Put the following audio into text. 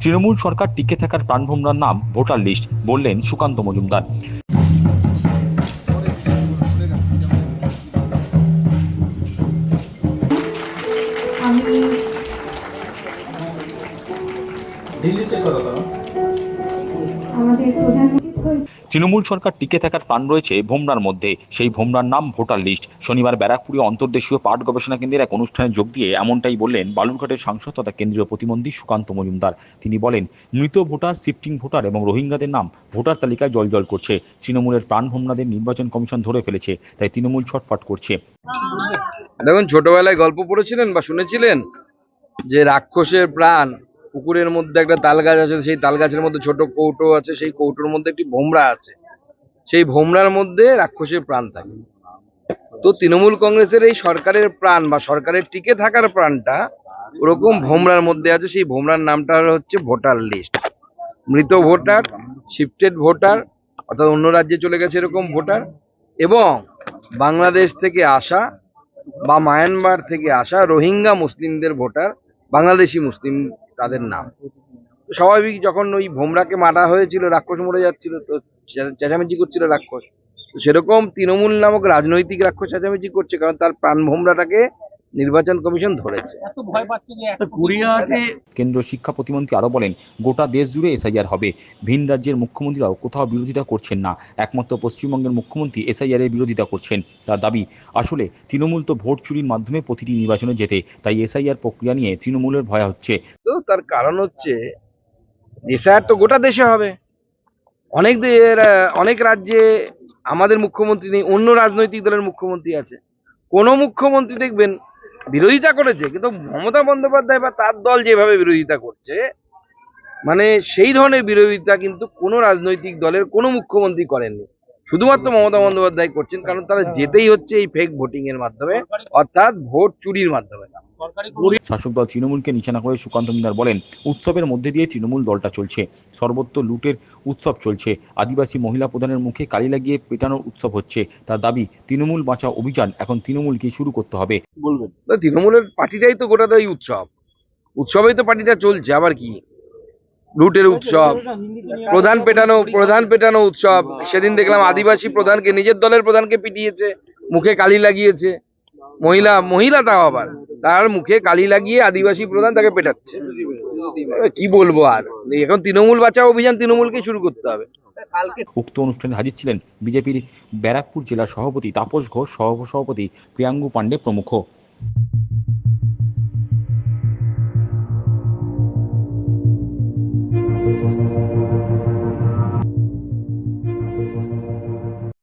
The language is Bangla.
তৃণমূল সরকার টিকে থাকার প্রাণভোমরার নাম ভোটার লিস্ট বললেন সুকান্ত মজুমদার। আমাদের হয়ে- তৃণমূল সরকার টিকে থাকার প্রাণ রয়েছে ভোমরার মধ্যে। সেই ভোমরার নাম ভোটার লিস্ট। শনিবার ব্যারাকপুরে অন্তর্দেশীয় পাট গবেষণা কেন্দ্রের এক অনুষ্ঠানে যোগ দিয়ে এমনটাই বললেন বালুরঘাটের সাংসদ তথা কেন্দ্রীয় প্রতিমন্ত্রী সুকান্ত মজুমদার। তিনি বলেন, মৃত ভোটার, শিফটিং ভোটার এবং রোহিঙ্গাদের নাম ভোটার তালিকায় জলজল করছে। তৃণমূলের প্রাণ ভোমরাদের নির্বাচন কমিশন ধরে ফেলেছে, তাই তৃণমূল ছটফট করছে। দেখুন, ছোটবেলায় গল্প পড়েছিলেন বা শুনেছিলেন যে রাক্ষসের প্রাণ পুকুরের মধ্যে একটা তাল গাছ আছে, সেই তাল গাছের মধ্যে ছোট কৌটো আছে, সেই কৌটোর মধ্যে একটি ভোমরা আছে। সেই ভোমরার মধ্যে রাক্ষসের প্রাণ থাকে। তো তৃণমূল কংগ্রেসের এই সরকারের প্রাণ বা সরকারের টিকে থাকার প্রাণটা ওরকম ভোমরার মধ্যে আছে, সেই ভোমরার নামটা হচ্ছে ভোটার লিস্ট। মৃত ভোটার, শিফটেড ভোটার, অর্থাৎ অন্য রাজ্যে চলে গেছে এরকম ভোটার এবং বাংলাদেশ থেকে আসা বা মায়ানমার থেকে আসা রোহিঙ্গা মুসলিমদের ভোটার, বাংলাদেশি মুসলিম তাদের নাম। তো স্বাভাবিক যখন ওই ভোমরাকে মারা হয়েছিল রাক্ষস মরে যাচ্ছিল তো চেঁচামেচি করছিল রাক্ষস। তো সেরকম তৃণমূল নামক রাজনৈতিক রাক্ষস চেঁচামেচি করছে কারণ তার প্রাণ ভোমরাটাকে নির্বাচন কমিশন ধরেছে। কেন্দ্র শিক্ষা প্রতিমন্ত্রী আরও বলেন গোটা দেশ জুড়ে এসআইআর হবে। ভিন রাজ্যের মুখ্যমন্ত্রীরাও কোথাও বিরোধিতা করছেন না। একমাত্র পশ্চিমবঙ্গের মুখ্যমন্ত্রী এসআইআর এর বিরোধিতা করছেন তার দাবি। আসলে তৃণমূল তো ভোট চুরির মাধ্যমে প্রতিটি নির্বাচনে যেতে তাই এসআইআর প্রক্রিয়া নিয়ে তৃণমূলের ভয় হচ্ছে। তো তার কারণ হচ্ছে এসআইআর তো গোটা দেশে হবে। অনেক অনেক রাজ্যে আমাদের মুখ্যমন্ত্রী নেই অন্য রাজনৈতিক দলের মুখ্যমন্ত্রী আছে। কোনো মুখ্যমন্ত্রী দেখবেন বিরোধিতা করেছে, কিন্তু মমতা বন্দ্যোপাধ্যায় বা তার দল যেভাবে বিরোধিতা করছে মানে সেই ধরনের বিরোধিতা কিন্তু কোনো রাজনৈতিক দলের, কোনো মুখ্যমন্ত্রী করেননি। শুধুমাত্র মমতা বন্দ্যোপাধ্যায় করছেন, কারণ তারা যেতেই হচ্ছে এই ফেক ভোটিং এর মাধ্যমে, অর্থাৎ ভোট চুরির মাধ্যমে। শাসক দল তৃণমূলকে নিশানা করে সুকান্ত মিনার বলেন উৎসবের মধ্যে দিয়ে তৃণমূল দলটা চলছে সর্বত্র লুটের উৎসব চলছে আদিবাসী মহিলা প্রধানের মুখে কালি লাগিয়ে পেটানোর উৎসব হচ্ছে তার দাবি তৃণমূল বাঁচাও অভিযান এখন তৃণমূলকে শুরু করতে হবে। তো তৃণমূলের পার্টিটাই তো গোটাটাই উৎসব। উৎসবেই তো পার্টিটা চলছে আবার কি? লুটের উৎসব প্রধান পেটানো প্রধান পেটানো উৎসব সেদিন দেখলাম আদিবাসী প্রধানকে নিজের দলের প্রধানকে পিটিয়েছে মুখে কালি লাগিয়েছে। মহিলা মহিলা তাও আবার। তার মুখে কালি লাগিয়ে আদিবাসী প্রধান তাকে পেটাচ্ছে। কি বলব আর? এখন তৃণমূল বাঁচাও অভিযান তৃণমূলকে শুরু করতে হবে। উক্ত অনুষ্ঠানে হাজির ছিলেন বিজেপির ব্যারাকপুর জেলা সভাপতি তাপস ঘোষ সহ সভাপতি প্রিয়াঙ্গু পাণ্ডে প্রমুখ।